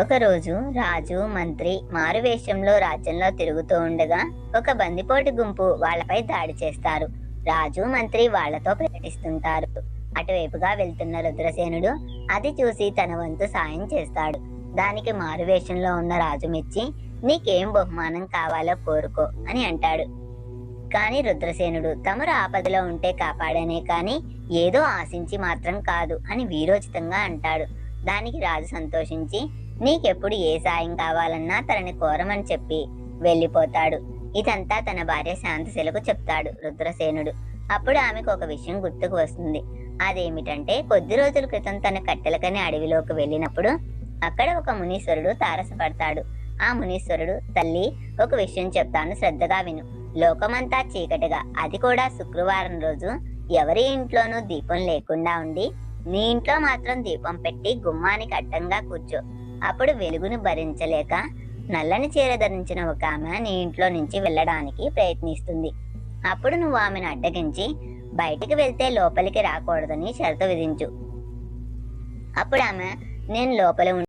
ఒకరోజు రాజు మంత్రి మారువేషంలో రాజ్యంలో తిరుగుతూ ఉండగా ఒక బందిపోటు గుంపు వాళ్ళపై దాడి చేస్తారు. రాజు మంత్రి వాళ్ళతో ప్రకటిస్తుంటారు. అటువైపుగా వెళ్తున్న రుద్రసేనుడు అది చూసి తన వంతు సాయం చేస్తాడు. దానికి మారువేషంలో ఉన్న రాజు మెచ్చి నీకేం బహుమానం కావాలో కోరుకో అని అంటాడు. కాని రుద్రసేనుడు తమరు ఆపదలో ఉంటే కాపాడనే కాని ఏదో ఆశించి మాత్రం కాదు అని వీరోచితంగా అంటాడు. దానికి రాజు సంతోషించి నీకెప్పుడు ఏ సాయం కావాలన్నా తనని కోరమని చెప్పి వెళ్ళిపోతాడు. ఇదంతా తన భార్య శాంతశిలకు చెప్తాడు రుద్రసేనుడు. అప్పుడు ఆమెకు ఒక విషయం గుర్తుకు వస్తుంది. అదేమిటంటే కొద్ది రోజుల క్రితం తన కట్టెలకని అడవిలోకి వెళ్ళినప్పుడు అక్కడ ఒక మునీశ్వరుడు తారసపడతాడు. ఆ మునీశ్వరుడు తల్లి ఒక విషయం చెప్తాను శ్రద్ధగా విను. లోకమంతా చీకటిగా. అది కూడా శుక్రవారం రోజు. ఎవరి ఇంట్లోనూ దీపం లేకుండా ఉండి నీ ఇంట్లో మాత్రం దీపం పెట్టి గుమ్మానికి అడ్డంగా కూర్చో. అప్పుడు వెలుగును భరించలేక నల్లని చీర ధరించిన ఒక ఆమె నీ ఇంట్లో నుంచి వెళ్ళడానికి ప్రయత్నిస్తుంది. అప్పుడు నువ్వు ఆమెను అడ్డగించి బయటికి వెళ్తే లోపలికి రాకూడదని షరతు విధించు. అప్పుడు ఆమె నేను లోపల